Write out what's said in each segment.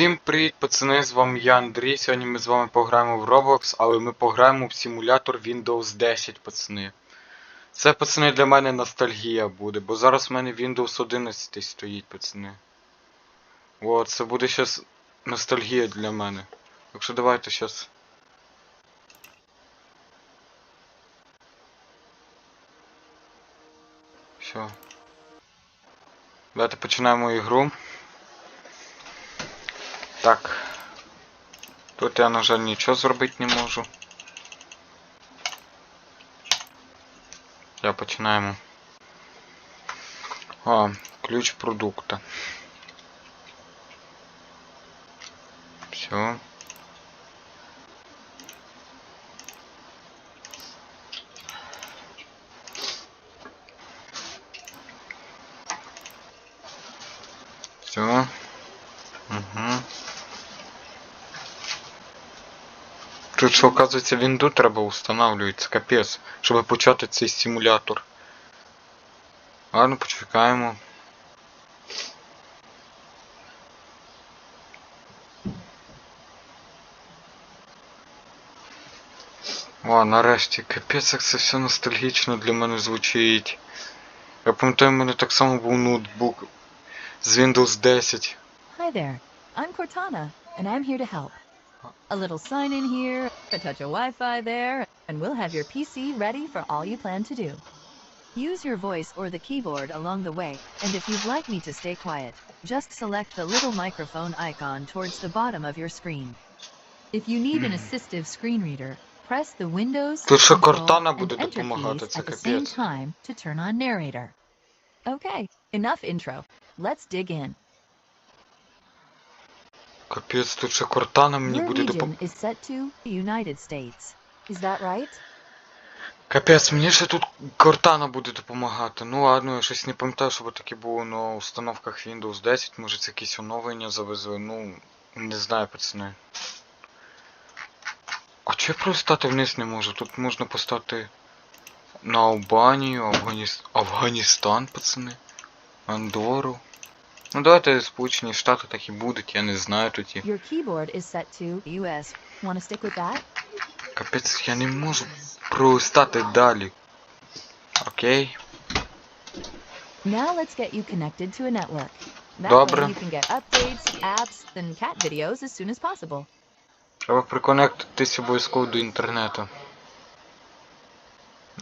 Всім привіт, пацани, з вами я Андрій. Сьогодні ми з вами пограємо в Roblox, але ми пограємо в симулятор Windows 10, пацани. Це, пацани, для мене ностальгія буде, бо зараз в мене Windows 11 стоїть, пацани. От, це буде щас ностальгія для мене. Так що давайте щас. Все. Давайте починаємо ігру. Так. Тут я, на жаль, нічого зробити не можу. Я починаємо. А, ключ продукта. Все. Тут що, оказується, вінду треба встановлювати, капець, щоб почати цей симулятор. Ладно, почекаємо. О, нарешті, капець, як це все ностальгічно для мене звучить. Я пам'ятаю, в мене так само був ноутбук з Windows 10. Hi there. I'm Cortana, and I'm here to help. A little sign in here, a touch of Wi Fi there, and we'll have your PC ready for all you plan to do. Use your voice or the keyboard along the way, and if you'd like me to stay quiet, just select the little microphone icon towards the bottom of your screen. If you need an assistive screen reader, press the Windows Тут ще Control, Cortana and буде Enter допомагати, keys це at the same капець. time to turn on narrator. Okay, enough intro. Let's dig in. Капець, тут ще Кортана мені Your буде region допомагати. right? Капець, мені ще тут Кортана буде допомагати. Ну ладно, я щось не пам'ятаю, щоб таке було на установках Windows 10, може це якісь оновлення завезли, ну не знаю, пацани. А чого я просто стати вниз не можу? Тут можна поставити на Албанію, Афганіс... Афганістан, пацани. Андору. Ну давайте Сполучені Штати так і будуть, я не знаю є. Your keyboard is set to US. Want to stick with that? Капець, я не можу пролистати далі. Окей. Now let's get you connected to a network. That Добре. way you can get updates, apps, and cat videos as soon as possible. Треба приконектитись обов'язково до інтернету.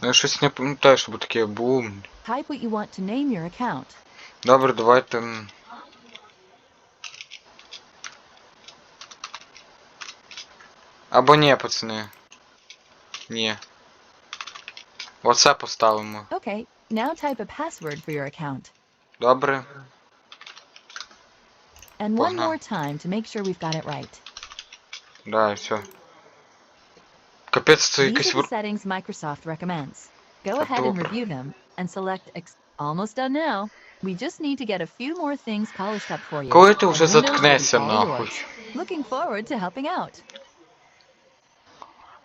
Ну, Я щось не пам'ятаю, щоб таке було. Type what you want to name your account. Добре, давайте. м. Або ні, пацани. Ні. Оце поставимо. Okay, now type a password for your account. Добре. And one Погнали. more time to make sure we've got it right. Да, все. Капець, це These якась are вор... the settings Microsoft recommends. Go Так, ahead and добре. review them and select ex- almost done now. We just need to get a few more things polished up for you. Коли ти and вже Windows will be заткнешся, all нахуй? yours. Looking forward to helping out.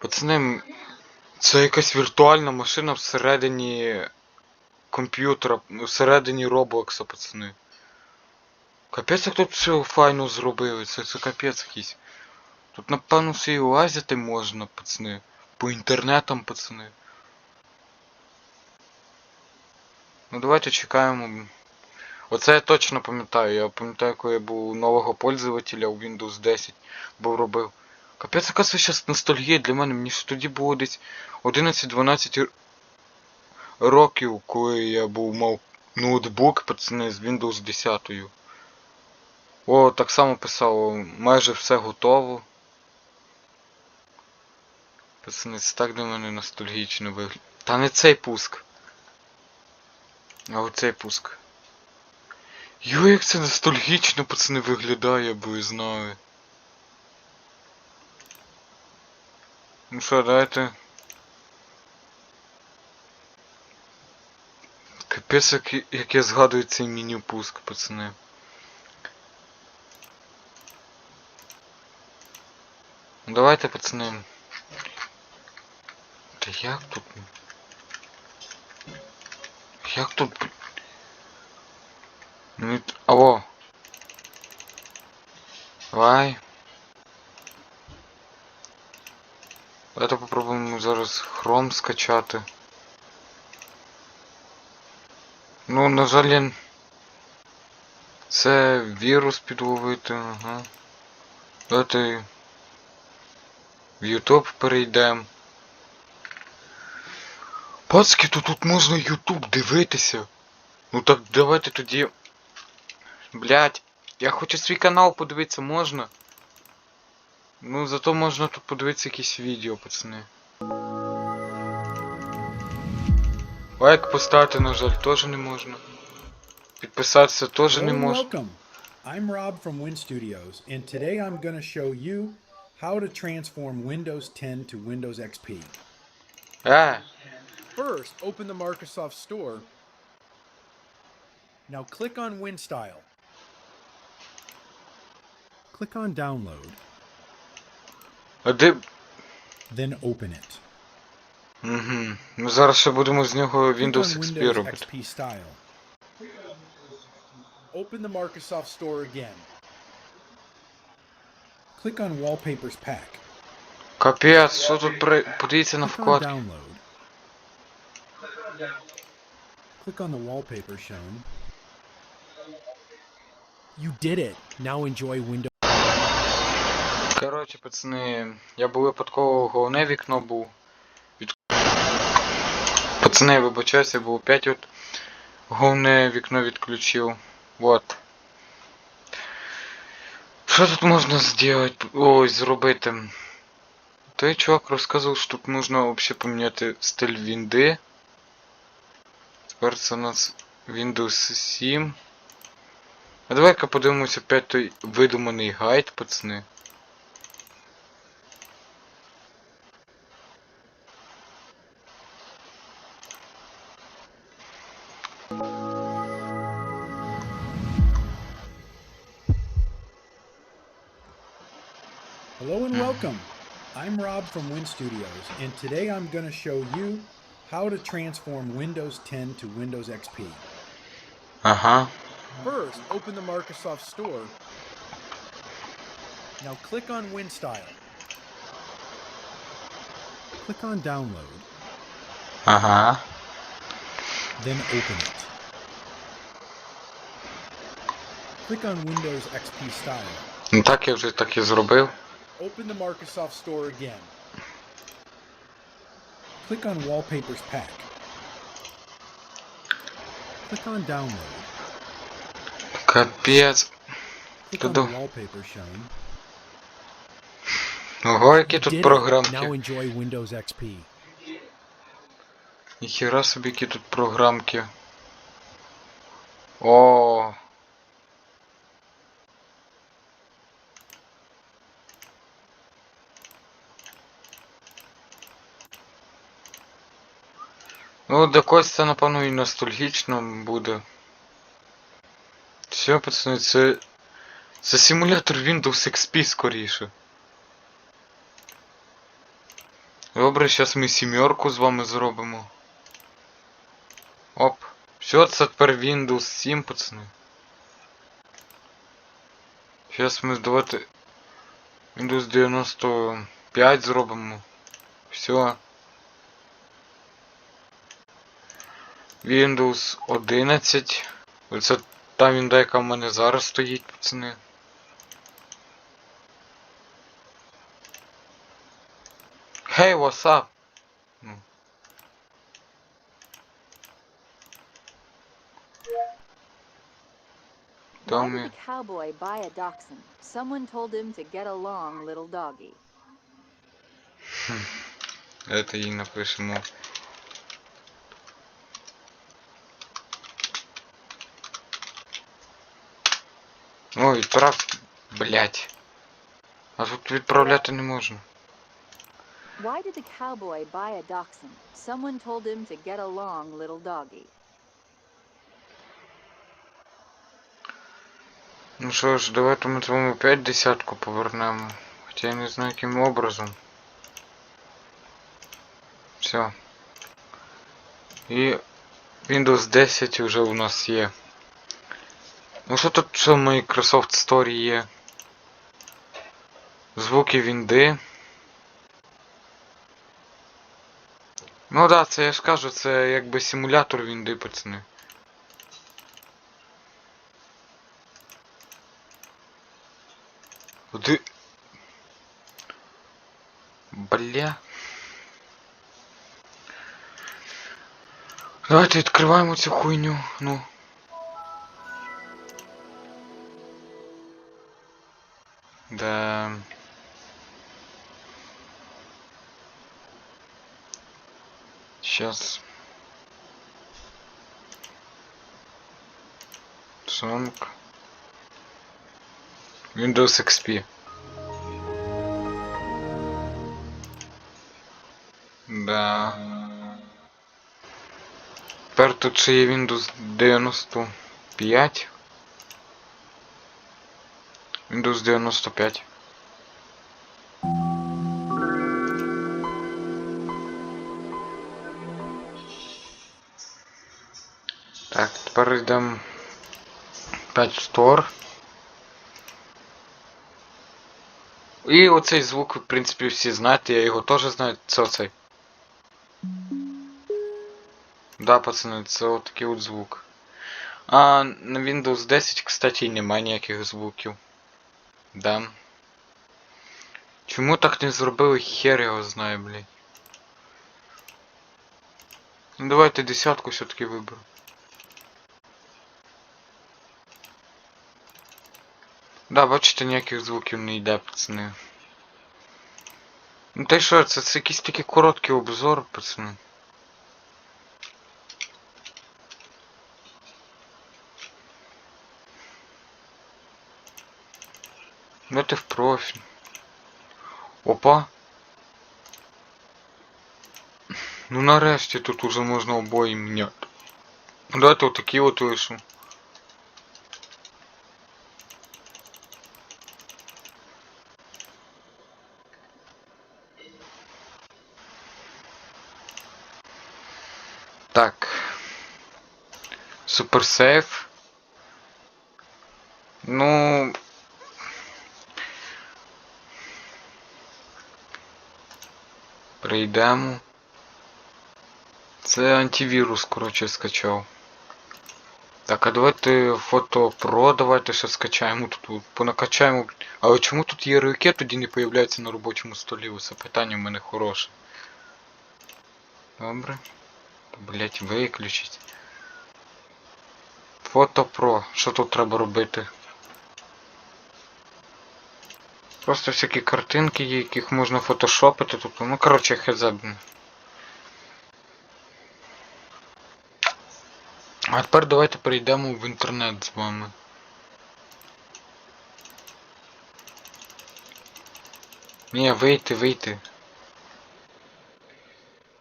Пацани, це якась віртуальна машина всередині комп'ютера, всередині Роблокса, пацани. Капець, як тут все файно зробили, це, це капець якийсь. Тут напевно все і лазити можна, пацани. По інтернетам, пацани. Ну давайте чекаємо. Оце я точно пам'ятаю. Я пам'ятаю, коли я був нового пользователя у Windows 10, був робив. Капець, яка це зараз ностальгія для мене. Мені ж тоді було десь 11-12 років, коли я був мав ноутбук, пацани, з Windows 10. О, так само писало, майже все готово. Пацани, це так для мене ностальгічно виглядає. Та не цей пуск. А оцей пуск. Йо, як це ностальгічно, пацани, виглядає, бо ви знали. Ну що, давайте. Капець, як, як я згадую цей меню пуск, пацани. Ну давайте, пацани. Та як тут? Як тут? Ну, Алло. Давай. Давайте Chrome скачати. Ну, на жаль, це вірус підловити, ага. Давайте в YouTube перейдемо. Пацки, то тут можна YouTube дивитися. Ну так давайте тоді. Блять, я хочу свій канал подивитися, можна? Ну зато можна тут подивитися якісь відео, пацани. Лайк поставити, на жаль, теж не можна. Підписатися теж Hello не and можна. welcome. I'm Rob from Win Studios, and today I'm going to show you how to transform Windows 10 to Windows XP. Е, First, open the Microsoft Store. Now click on WinStyle. Click on Download, а де. then open it. Угу. Ми зараз ще будемо з нього Click Windows on XP Windows робити. XP Style. Open the Microsoft Store again. Click on Wallpapers Pack. Капець, що тут при... Подивіться на Click on вкладки. download. Click on the wallpaper shown. You did it. Now enjoy Windows. Коротше, пацани, я був випадково головне вікно був. Від... Пацани, вибачаюся, був опять от головне вікно відключив. Вот. Що тут можна зробити? Ой, зробити? Той чувак розказував, що тут можна взагалі поміняти стиль вінди. Тепер це у нас Windows 7. А давай-ка подивимося опять той видуманий гайд, пацани. I'm Rob from Win Studios, and today I'm going to show you how to transform Windows 10 to Windows XP. Uh huh. First, open the Microsoft Store. Now click on Win Style. Click on Download. Uh huh. Then open it. Click on Windows XP Style. Tak, już takie zrobił Open the Microsoft Store again. Click on Wallpapers Pack. Click on Download. Капець. Click Та on да. the wallpaper shown. Ого, які You тут did it. Now програмки. enjoy Windows XP. Ніхіра собі які тут програмки. О. Ну, для когось це, напевно, і ностальгічно буде. Все, пацани, це. Це симулятор Windows XP скоріше. Добре, зараз ми сімерку з вами зробимо. Оп. Все, це тепер Windows 7, пацани. Зараз ми давайте Windows 95 зробимо. Все. Windows 11. Оце та вінда, яка в мене зараз стоїть, пацани. Hey, what's up? Ну. Why did the cowboy buy a dachshund? Someone told him to get along, little doggy. Это їй напишемо. Ой, відправ... Блять. А тут відправляти не можна. Why did the cowboy buy a dachshund? Someone told him to get along, little doggy. Ну що ж, давайте ми з вами опять десятку повернемо. Хоча я не знаю яким образом. Все. І Windows 10 вже у нас є. Ну що тут в Microsoft Store є? Звуки вінди. Ну да, це я ж кажу, це якби симулятор вінди, пацани. Куди? Бля. Давайте відкриваємо цю хуйню, ну. Сейчас. Сонг. Windows XP. Да. Тепер тут ще є Windows 95. Windows 95. Тепер 5 Store. І оцей звук, в принципі, всі знаєте, я його теж знаю, це оцей. Да, пацани, це отакий от звук. А на Windows 10, кстати, немає ніяких звуків. Да. Чому так не зробили, хер його знає, блядь. Ну давайте десятку все-таки виберу. Да, бачите, ніяких звуків не йде, пацани. Ну та й що, це, це якийсь такий короткий обзор, пацани. Давайте в профіль. Опа. Ну нарешті тут уже можна обої міняти. Давайте отакі от лишу. Так. Супер сейф. Ну. Прийдемо. Це антивірус, коротше, скачав. Так, а давайте фото про, давайте ще скачаємо тут, понакачаємо. Але чому тут ярлики тоді не появляються на робочому столі? Оце питання в мене хороше. Добре. Блять, виключить. Фото про. Що тут треба робити? Просто всякі картинки яких можна фотошопити тут. Ну коротше, блін. А тепер давайте перейдемо в інтернет з вами. Ні, вийти, вийти.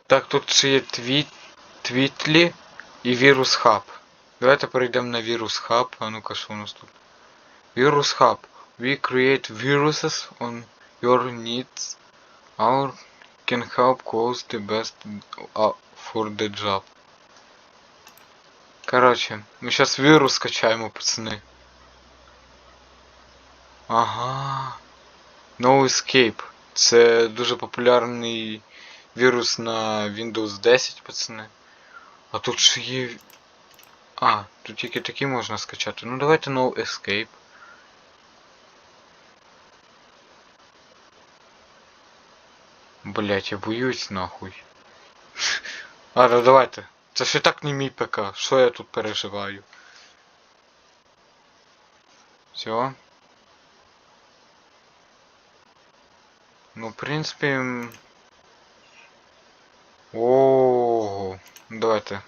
Так, тут ще є твіт, твітлі і вірус хаб. Давайте перейдемо на вірус хаб. А ну-ка, що у нас тут? Вірус хаб. We create viruses on your needs. Our can help cause the best uh, for the job. Короче, ми сейчас вірус скачаємо, пацани. Ага. No Escape. Це дуже популярний вірус на Windows 10, пацани. А тут ще є. А, тут тільки такі можна скачати. Ну давайте No Escape. Блять, я боюсь нахуй. Ладно, давайте. Це ж і так не мій ПК. Що я тут переживаю? Все. Ну, в принципі. м, Давайте.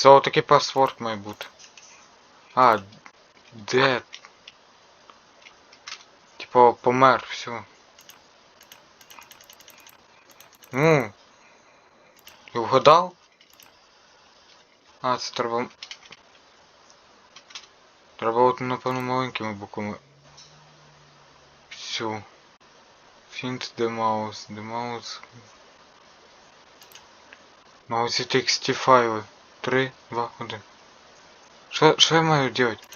Це отакий паспорт має бути. А, де? Типа помер, все. Ну. Я вгадав? А, це треба. Треба от, напевно, маленькими буквами. Все. Фінт де маус. Де маус. Маус і файли. 3, 2, 1. Що, що я маю делать?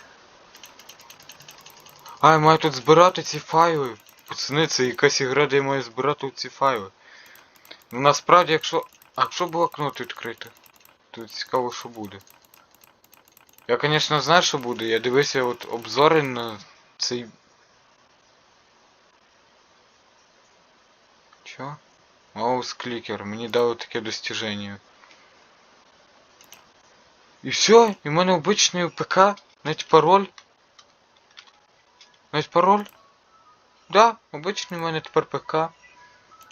А, я маю тут збирати ці файли. Пацани, це якась ігра, де я маю збирати ці файли. Ну насправді, якщо. А якщо блокнот відкрити? Тут цікаво, що буде. Я, звісно, знаю, що буде. Я дивився от обзори на цей. Чо? Маус клікер. Мені дали таке достіження. І все, і в мене обичний ПК, навіть пароль. Навіть пароль. Да, обичний в мене тепер ПК.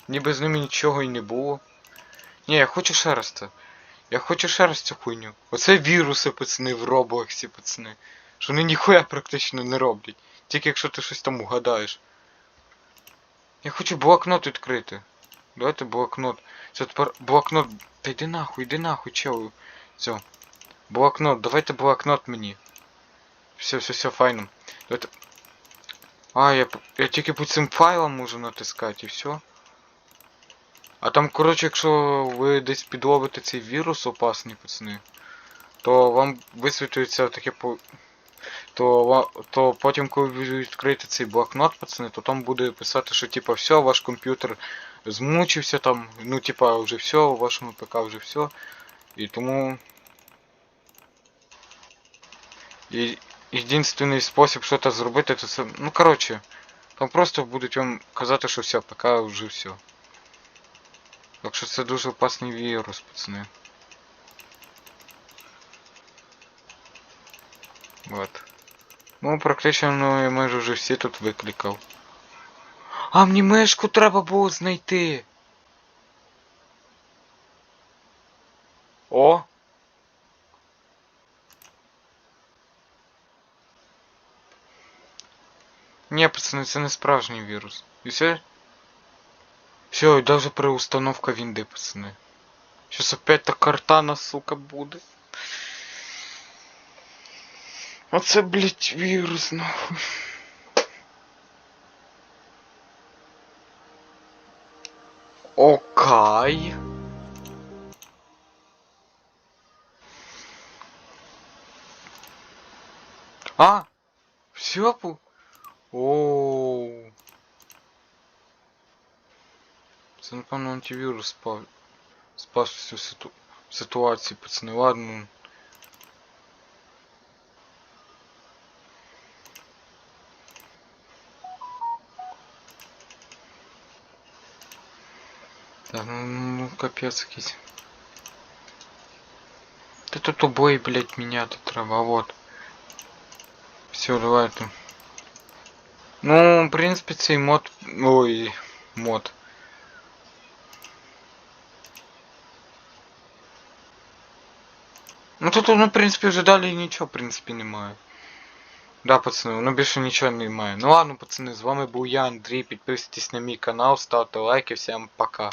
Ніби з ними нічого і не було. Ні, я хочу ще раз це. Я хочу ще раз цю хуйню. Оце віруси, пацани, в Роблоксі, пацани. Що вони ніхуя практично не роблять. Тільки якщо ти щось там угадаєш. Я хочу блокнот відкрити. Давайте блокнот. Це тепер блокнот. Та йди нахуй, йди нахуй, чел. Все. Блокнот, давайте блокнот мені. Все, все, все, файно. Давайте. А, я, я тільки по цим файлам можу натискати і все. А там, коротше, якщо ви десь підловите цей вірус опасний, пацани, то вам висвітлюється таке по. То, то потім, коли ви відкриєте цей блокнот, пацани, то там буде писати, що типа все, ваш комп'ютер змучився там, ну типа вже все, у вашому ПК вже все. І тому. І єдиний спосіб що-то зробити, то це. Ну коротше, там просто будуть вам казати, що все, ПК вже все. Так що це дуже опасний вірус, пацани. Вот. Ну, практично ну, я майже вже всі тут викликав. А мені мишку треба було знайти. пацани, це не справжній вірус. І все? Все, і даже переустановка вінди, пацани. Щас опять та картана, сука, буде. Оце, блять, вірус, нахуй. Окей. А! Все, пу. Оу. Це, напевно, антивірус спав. Спас всю ситу... ситуацію, пацани. Ладно. Так, ну, ну капець якийсь. Та тут обої, блядь, міняти треба, а вот. Все, давайте. Ну, в принципі, цей мод. Ой, мод. Ну тут, ну, в принципі, вже далі нічого, в принципі, немає. Да, пацани, воно більше нічого немає. Ну ладно, пацани, з вами був я, Андрій. Підписуйтесь на мій канал, ставте лайки, всім пока.